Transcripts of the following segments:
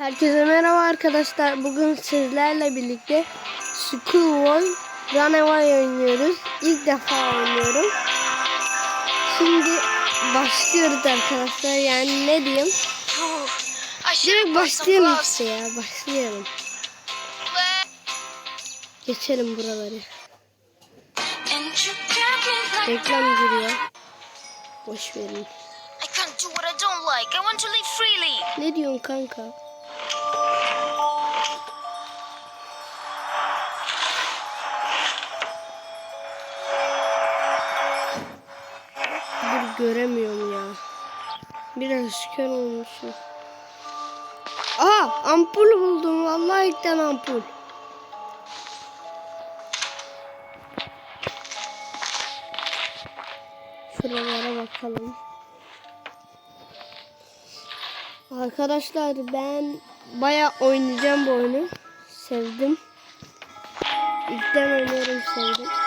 Herkese merhaba arkadaşlar. Bugün sizlerle birlikte Schoolboy Runaway oynuyoruz. İlk defa oynuyorum. Şimdi başlıyoruz arkadaşlar. Yani ne diyeyim? Direkt başlayalım işte ya. Başlayalım. Geçelim buraları. Reklam giriyor. Boş verin. I can't do göremiyorum ya. Biraz kör olmuşum. Aa ampul buldum. Vallahi ilkten ampul. Şuralara bakalım. Arkadaşlar ben baya oynayacağım bu oyunu. Sevdim. İlkten oynuyorum sevdim.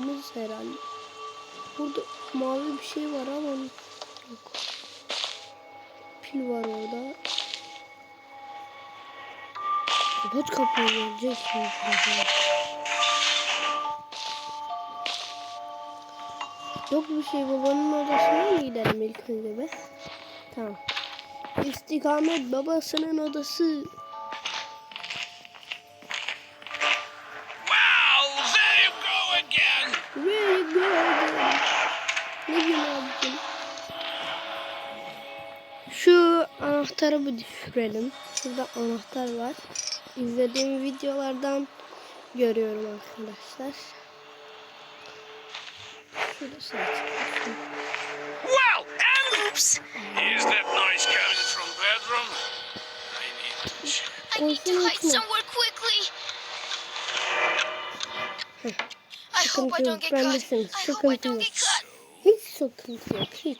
Babamız herhalde. Burada mavi bir şey var ama yok. Pil var orada. Kapat kapıyı gelecek. Yok bir şey babanın odasına mı gidelim ilk önce be? Tamam. İstikamet babasının odası. Anahtarı bir düşürelim. Şurada anahtar var. İzlediğim videolardan görüyorum arkadaşlar. Şurada şey. Well, and oops. Is that noise coming from bedroom? I need to check. I need to hide somewhere quickly. I hope Sıkıntı I yok. don't get Bendesiniz. caught. I hope I Sıkıntı don't yok. get caught. Hiç sıkıntı yok. Hiç.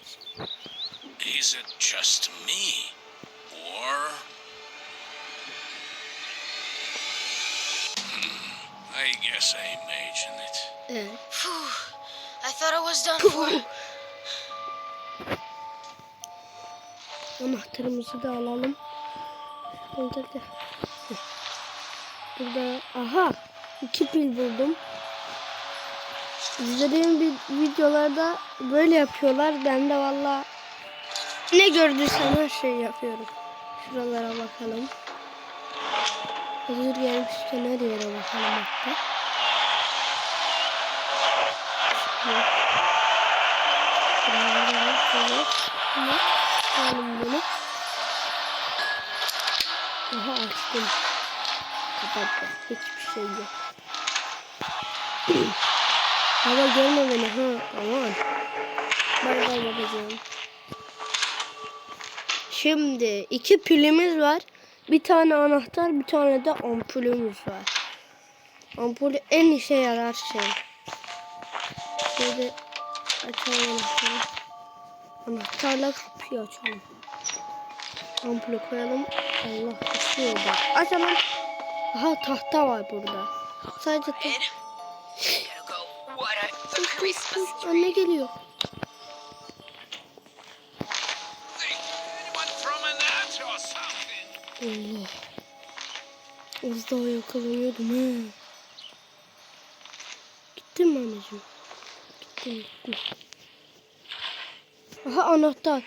Is it just me? I guess I imagine it. Evet. Phew. I thought I was done for. Anahtarımızı da alalım. Da. Burada aha iki pil buldum. İzlediğim bir videolarda böyle yapıyorlar. Ben de valla ne gördüysem her şeyi yapıyorum. Şuralara bakalım. Hazır gelmişken her Şunu. Alalım bunu. Aha açtım. Kapattım. Hiçbir şey yok. Baba görme beni ha. Aman. Bay bay babacığım. Şimdi iki pilimiz var. Bir tane anahtar, bir tane de ampulümüz var. Ampul en işe yarar şey. Şöyle açalım anahtarı. Anahtarla kapıyı açalım. Ampulü koyalım. Allah ışıyor da. Açalım. Aha tahta var burada. Sadece tahta. Anne geliyor. Allah. Az daha yakalanıyordum he. Gittin mi anneciğim? Gittim gittim. Aha anahtar.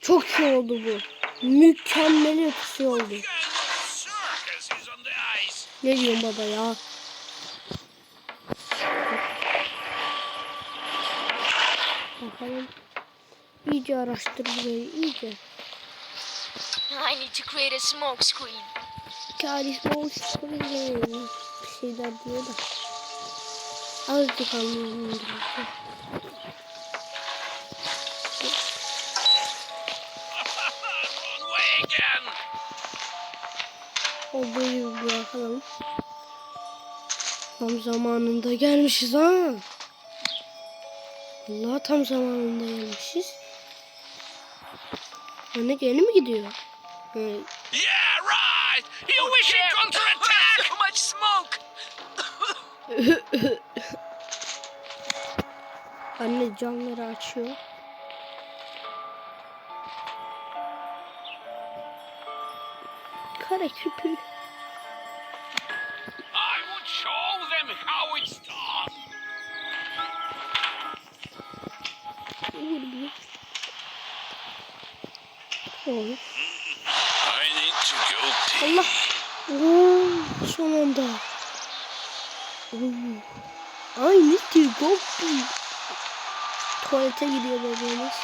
Çok iyi oldu bu. Mükemmel ötesi oldu. Ne diyorsun baba ya? Bakalım. İyice araştır burayı iyice. I need to create a smoke screen. Karisma oluşturuyor. Bir şeyler diyor da. Azıcık anlıyorum Tam zamanında gelmişiz ha. Allah tam zamanında gelmişiz. Anne geri mi gidiyor? Evet. Yeah, right. You wish it counter attack. So much smoke. Anne camları açıyor. Kara küpü. How it's done. I need to go pee. Allah. Oo, son anda. Oo. I need to go pee. Tuvalete gidiyor bebeğimiz.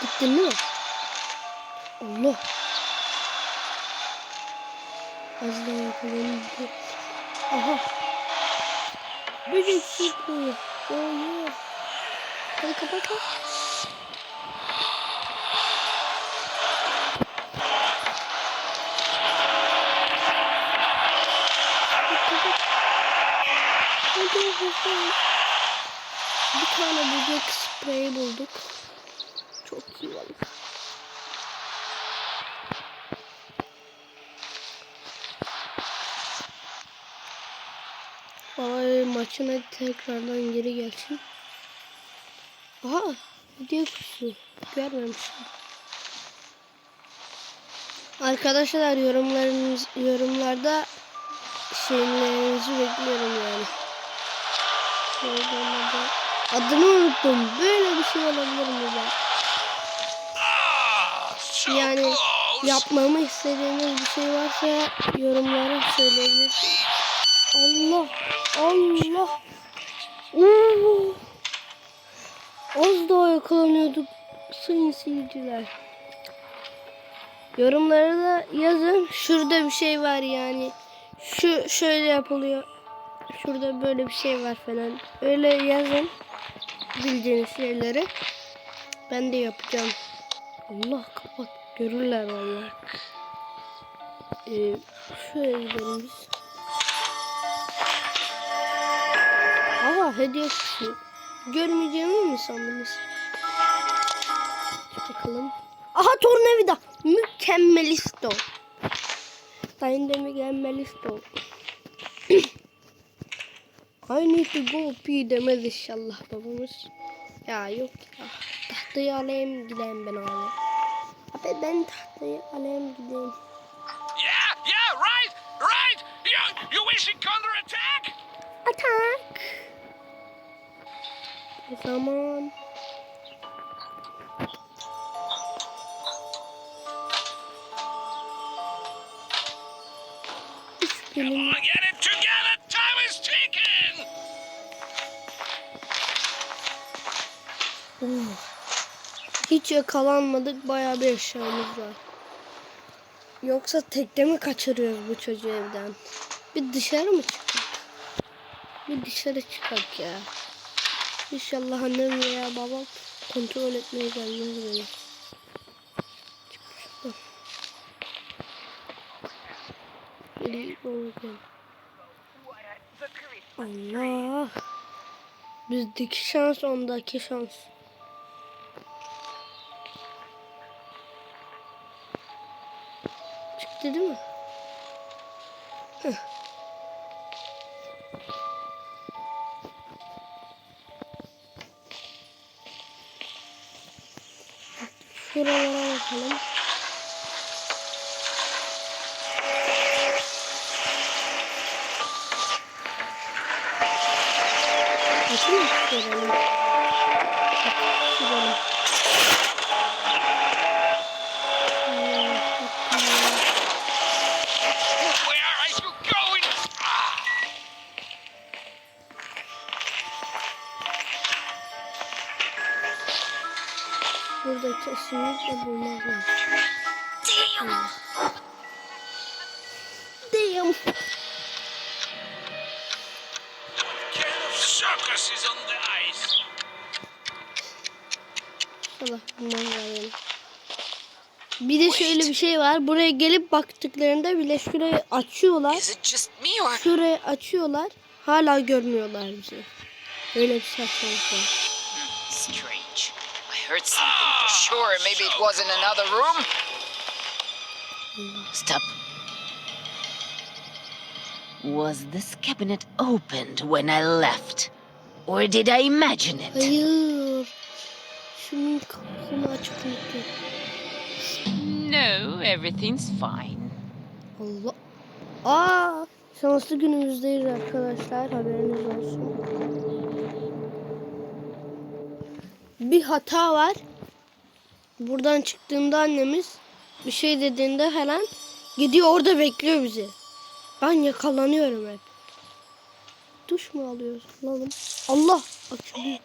Gittin değil mi? Allah. Az daha yakalandı. Aha. Böcek çıkıyor. Oh yeah. Hadi kapat lan. Hadi hadi. Bir tane böcek spreyi bulduk. Çok iyi oldu. Vay maçına tekrardan geri gelsin. Aha hediye kutusu. Görmemiştim. Arkadaşlar yorumlarınız yorumlarda şeylerinizi bekliyorum yani. Adını unuttum. Böyle bir şey olabilir mi ben? Yani yapmamı istediğiniz bir şey varsa yorumlara söyleyebilirsiniz. Allah Allah. Oo. Az daha yakalanıyorduk sayın seyirciler. Yorumlara da yazın. Şurada bir şey var yani. Şu şöyle yapılıyor. Şurada böyle bir şey var falan. Öyle yazın. Bildiğiniz şeyleri. Ben de yapacağım. Allah kapat. Görürler vallahi. Ee, şöyle gidelim biz. Hediye kutusu. Görmeyeceğimi mi sandınız? Bakalım. Aha tornavida. Mükemmelisto. Sayın de mükemmelisto. I need to go pee demez inşallah babamız. Ya yok ya. Tahtayı alayım gideyim ben abi. Abi ben tahtayı alayım gideyim. Yeah, yeah, right, right. You, you wish it counter attack? Atak. Ticking. Oh. Hiç yakalanmadık. Bayağı bir eşyamız var. Yoksa tekte mi kaçırıyoruz bu çocuğu evden? Bir dışarı mı çıkak? Bir dışarı çıkak ya. İnşallah annem veya babam kontrol etmeye gelmez beni. Allah. Bizdeki şans ondaki şans. Çıktı değil mi? Şuralara bakalım. İs on the ice? Allah bulmaz lazım. Bir de şöyle bir şey var. Buraya gelip baktıklarında bile şurayı açıyorlar. Şurayı açıyorlar. Hala görmüyorlar bizi. Öyle bir saçmalık var. strange? I heard something for sure. Maybe it was in another room. Stop. Was this cabinet opened when I left? Or did I imagine it? Hayır. Şunun kapısını açık unuttum. No, everything's fine. Allah. Aa, şanslı günümüzdeyiz arkadaşlar. Haberiniz olsun. Bir hata var. Buradan çıktığında annemiz bir şey dediğinde hemen gidiyor orada bekliyor bizi. Ben yakalanıyorum hep. Duş mu alıyoruz? Alalım. Allah açılıyor.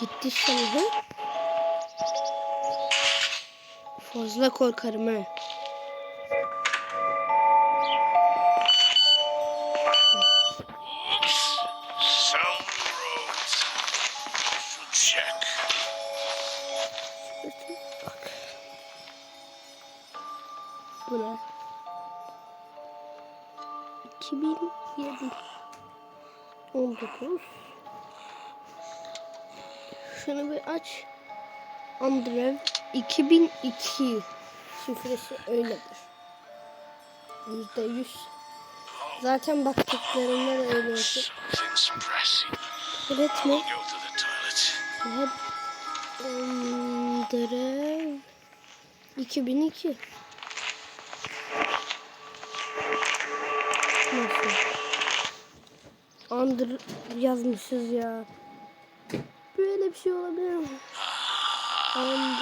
Gitti şimdi. Fazla korkarım he. Aç. Andrev 2002 şifresi öyledir. Yüzde yüz. Zaten baktıklarında da öyle pressing. Evet mi? Andrev 2002 Nasıl? Andr yazmışız ya. Böyle bir şey olabilir mi? Yordu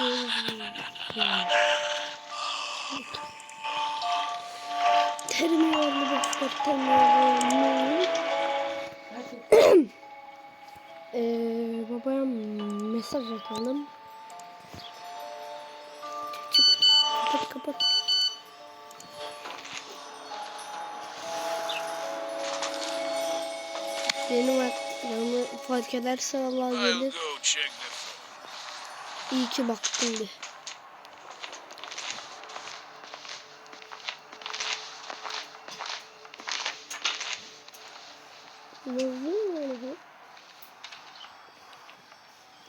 boşver terimi yordu. Ee, babaya mesaj atalım. Çık, kapat kapat. Benim fark ederse Allah gelir. İyi ki baktım bir.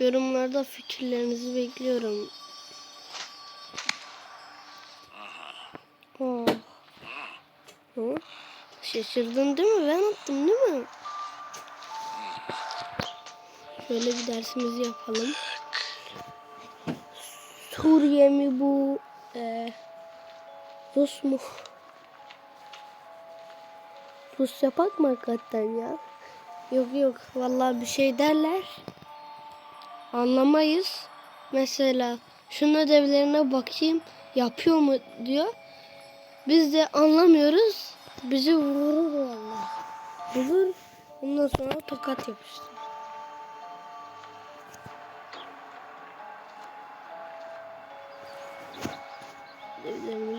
Yorumlarda fikirlerinizi bekliyorum. Oh. Hı? Şaşırdın değil mi? Ben attım değil mi? Şöyle bir dersimizi yapalım. Suriye mi bu? Ee, Rus mu? Rus yapak mı hakikaten ya? Yok yok vallahi bir şey derler. Anlamayız. Mesela şunun ödevlerine bakayım yapıyor mu diyor. Biz de anlamıyoruz. Bizi vurur vallahi. Vurur. Ondan sonra tokat yapıştır.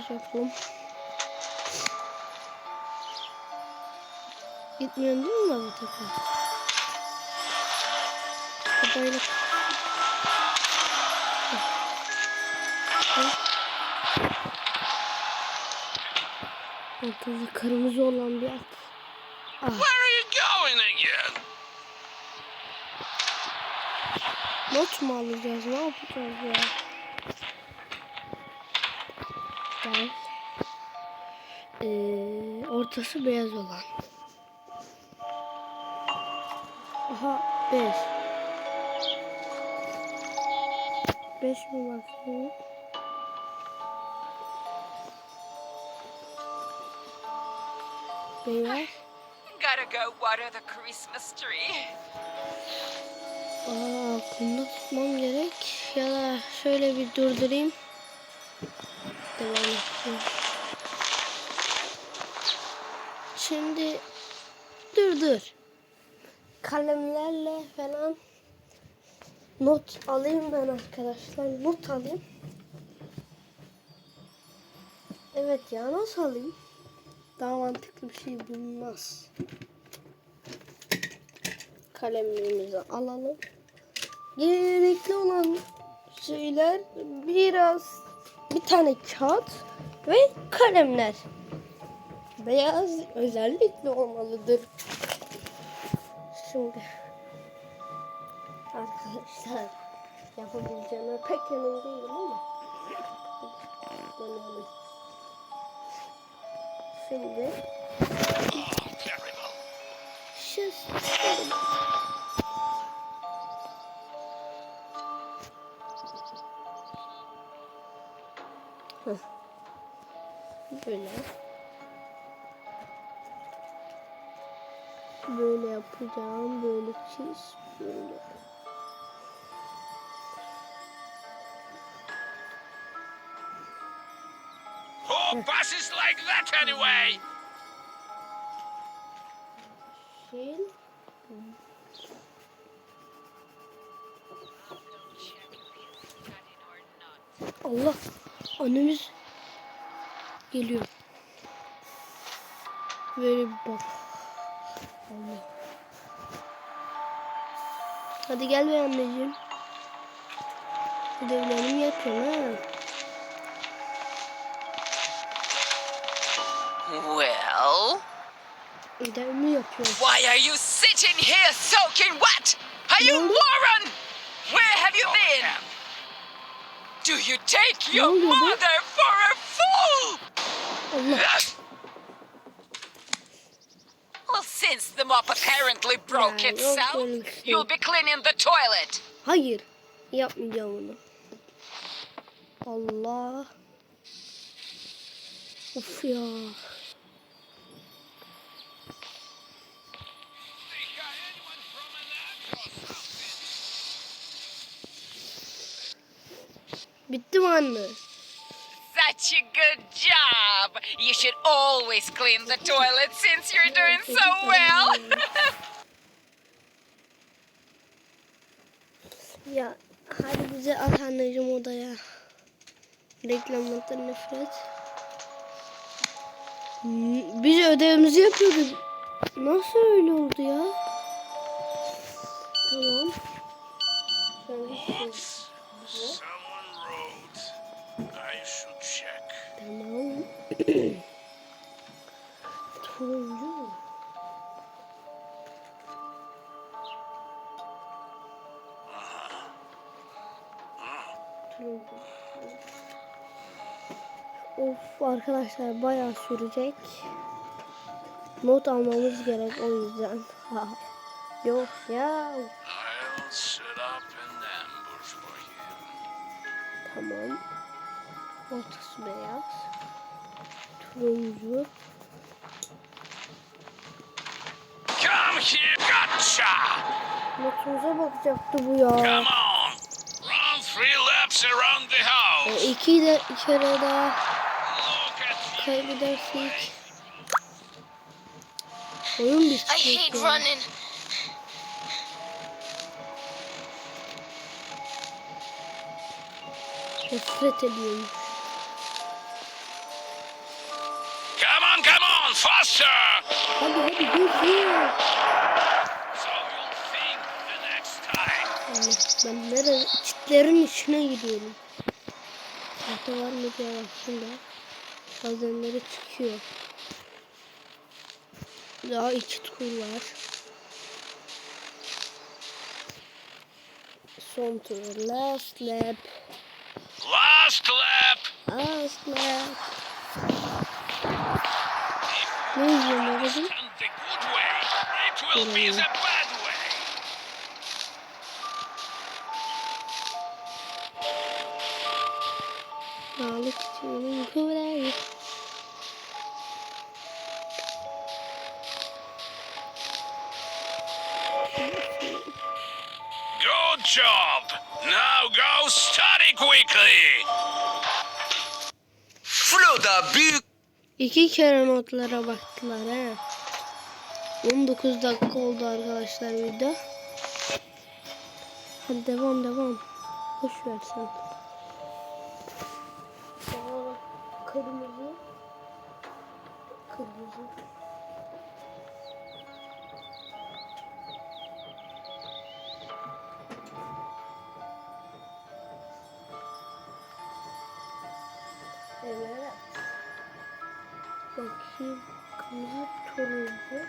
Yapalım. Gitmiyorsun değil mi baba tekrar? Babayla Ortada kırmızı olan bir at. Ah, Where are you going again? not mu alacağız? Ne yapacağız ya? Gel. Ee, ortası beyaz olan. Aha 5. 5 mi bakayım? Beyaz. Gotta go water the Christmas tree. Aa, aklımda tutmam gerek. Ya da şöyle bir durdurayım. Devam edeyim. Şimdi dur dur. Kalemlerle falan not alayım ben arkadaşlar. Not alayım. Evet ya nasıl alayım? Daha mantıklı bir şey bulunmaz. Kalemlerimizi alalım. Gerekli olan şeyler biraz bir tane kağıt ve kalemler. Beyaz özellikle olmalıdır. Şimdi arkadaşlar yapabileceğime pek emin değilim ama deneyelim. Şimdi Oh, Böyle. Böyle yapacağım. Böyle çiz. Böyle. Who passes like that anyway? Şey. Allah. Annemiz geliyor. Böyle bir bak. Allah. Hadi gel be anneciğim. Ödevlerimi yapıyorum ha. Well, Ödevimi yapıyorum. why are you sitting here soaking wet? Are you Warren? Where have you been? Do you take your be? mother for a fool? Oh, Allah. Well, since the mop apparently broke Ya, yok itself, öyle bir şey. you'll be cleaning the toilet. Hayır. Yapmayacağım onu. Allah. Of ya. Bitti mi anne? Such a good job. You should always clean the toilet since you're doing so well. Ya hadi bize at anneciğim odaya. Reklamlardan nefret. Biz ödevimizi yapıyorduk. Nasıl öyle oldu ya? Tamam. Şöyle Of arkadaşlar bayağı sürecek. Not almamız gerek o yüzden. Ha. Yok ya. Tamam. Ortası beyaz. Turuncu. Notumuza bakacaktı bu ya. Come on! Run three laps around the E, house. iki de iki kere daha Look at you. kaybedersek. Oyun I bitecek hate ya. running. Nefret ediyorum. Come on, come on, faster! Hadi hadi hızlı. So you'll think the next Allah, ben nereye çitlerin içine gidiyorum. Tahta var mı diye baktım da. Bazenleri çıkıyor. Daha iki tur var. Son tur. Last lap. Last lap! Last lap. Ne izliyorum babacığım? And İki kere notlara baktılar he. 19 dakika oldu arkadaşlar video. Hadi devam devam. Boş ver koruyucu.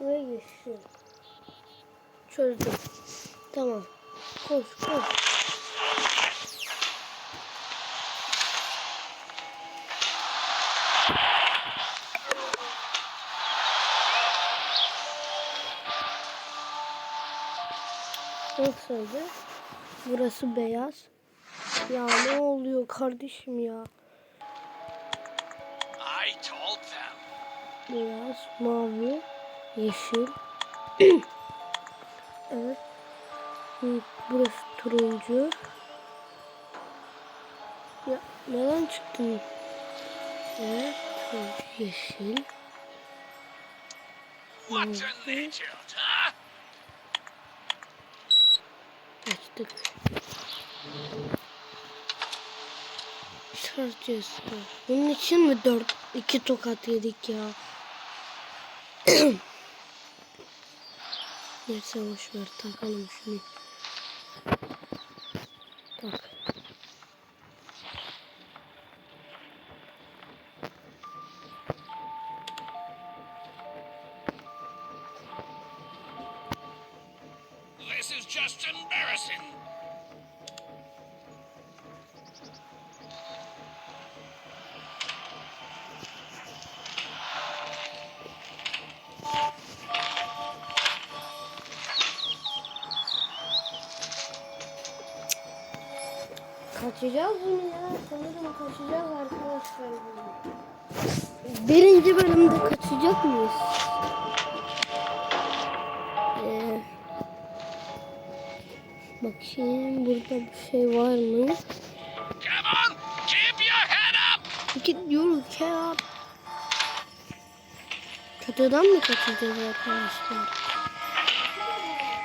Ve yeşil. Çözdüm. Tamam. Koş koş. Nasıldı? Burası beyaz. Ya ne oluyor kardeşim ya? I told them. Beyaz, mavi, yeşil. evet. Burası turuncu. Ya neden çıktın? Evet, turuncu, yeşil. Huh? Açtık. Şarjız. Bunun için mi dört iki tokat yedik ya? Neyse boş ver takalım şunu. Tak. This is just embarrassing. Kaçacağız bunu ya. Sanırım kaçacağız arkadaşlar bunu. Birinci bölümde kaçacak mıyız? Ee, bakayım burada bir şey var mı? Come on, keep your head up. Gidiyorum ya. Çatıdan mı kaçacağız arkadaşlar?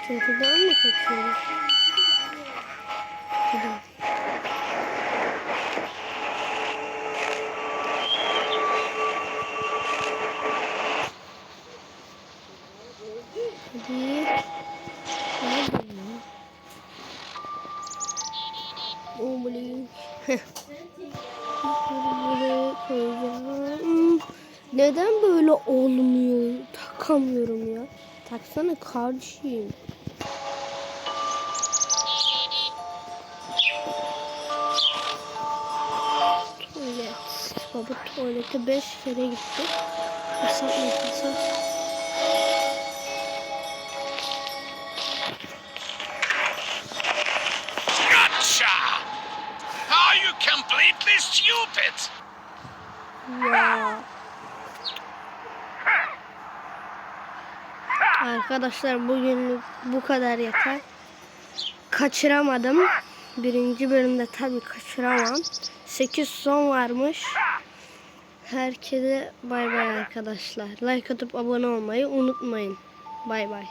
Çatıdan mı kaçıyoruz? Çatıdan. Taksana kardeşim. Tuvalet. Baba tuvalete 5 kere gitti. Mı fırsat? Gotcha! Are you completely stupid? Arkadaşlar bugünlük bu kadar yeter. Kaçıramadım. Birinci bölümde tabii kaçıramam. 8 son varmış. Herkese bay bay arkadaşlar. Like atıp abone olmayı unutmayın. Bay bay.